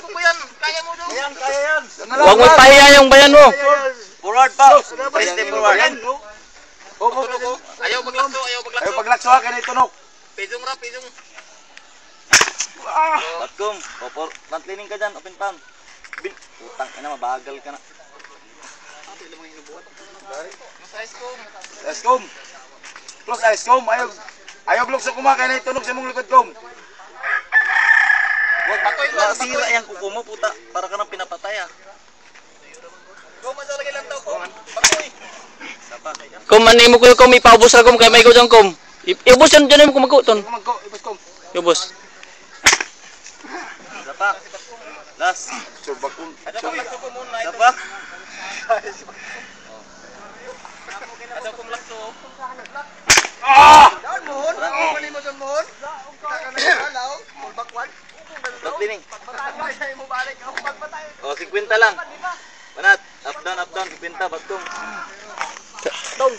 ko po yan. Kaya mo. Ayan, kaya yan. Huwag mo pahiya yung bayan mo. Forward pa. Step forward. Oh, oh, oh. Ayaw maglakso, ayaw maglakso. Ayaw paglakso ha, kaya itunok. Pidong ra, pidong. Batkom, popor, pantlining ka dyan, open palm. Bin, putang ina, mabagal ka na. Ice go. Close eyes, kom. Ayaw, ayaw blok sa kuma, kaya na itunog sa mong likod, kom. Lang, nasira yung kuko mo, puta. Para ka nang pinapatay ah. Go, masalagay lang daw ko. Bakoy. Isa pa. Kum, ano mo ko kum, ipaubos ra kum, kaya may ko dyan kum. Iubos yan dyan mo kumaguton. Kumagko, ibas kom. Iubos. Isa pa. Last. Surba kom. Ada pang lakso ko Pantlining. Patay tayo mo balik. Ako pagpatay. O, 50 lang. Banat. Up down, up down. 50, batkom. Down.